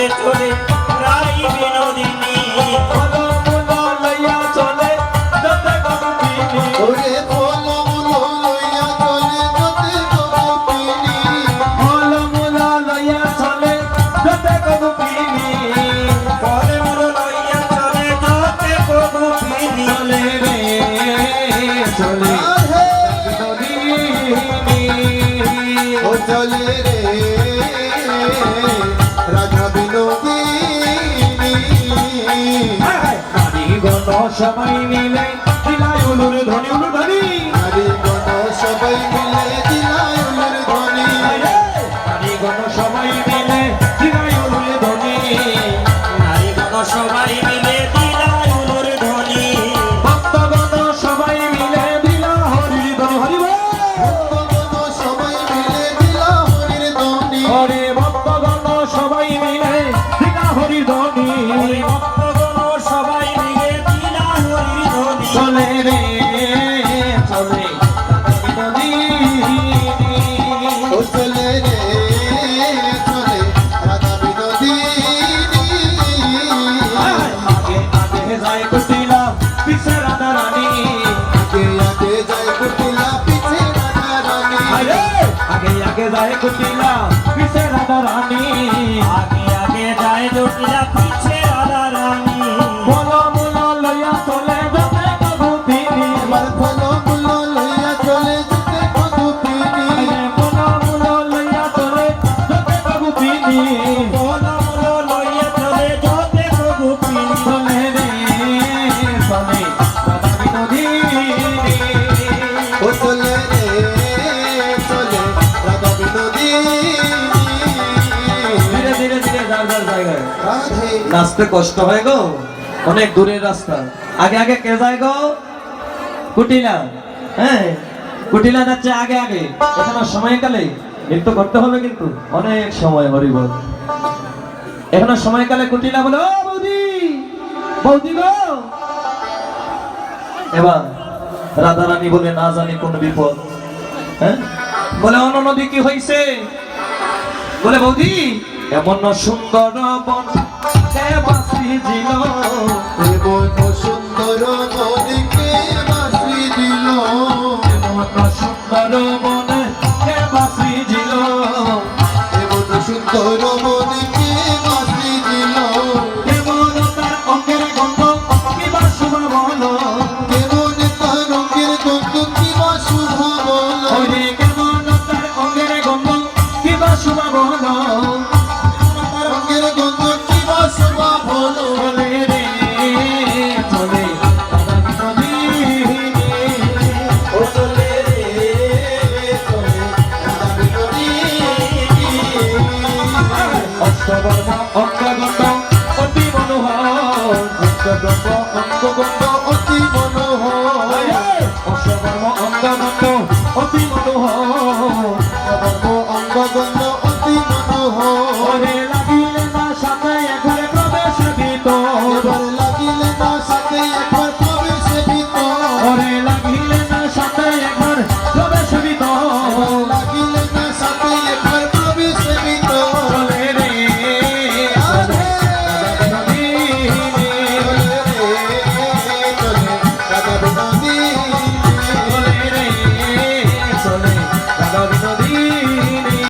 চলে চলে সবাই মিলে যায় কুটিলা পিছে রাধা রানী। আগে আগে যায় জটিলা পিছে রাধা রানী। বলো মুলো লইয়া চলে যাবে কবুতিনি আমার ফল মূল লইয়া চলে যেতে কদুপিনি আরে বলো মুলো লইয়া চলে যাবে কবুতিনি বলা মূল লইয়া চলে যতে প্রভু পিনি চলে রে চলে রাধা বিনোদিনী নাচতে কষ্ট হয় গো। অনেক দূরের রাস্তা। আগে আগে কে যায় গো? কুটিলা। হ্যাঁ কুটিলা যাচ্ছে আগে আগে। এখনও সময়কালে। নৃত্য করতে হবে কিন্তু। অনেক সময়, হরিবল। এখনও সময়কালে কুটিলা বলে বৌদি! বৌদি গো! এবার রাধা রানী বলে, না জানি কোন বিপদ। হ্যাঁ? বলে, অন্য নদী কি হয়েছে বলে, বৌদি এমন সুন্দর বন কে বাসিছিল এমন সুন্দর মনিকে বাসি দিল? এমন সুন্দর বন কে বাসিছিল এমন সুন্দর মনিকে বাসি দিল? কেমন তার অঙ্গের গন্ধ কিবা শুভা বলো? কেমন তার রঙের গন্ধ কি বা শুভ বল? কেমন তার অঙ্গের গন্ধ কিবা শুভা বলো? অন্তগত অন্তগত অতি মনোহর। অন্তগত অন্তগত অতি মনোহর। অসবর্ম অন্তগত অতি মনোহর। অন্তগত অতি মনোহর।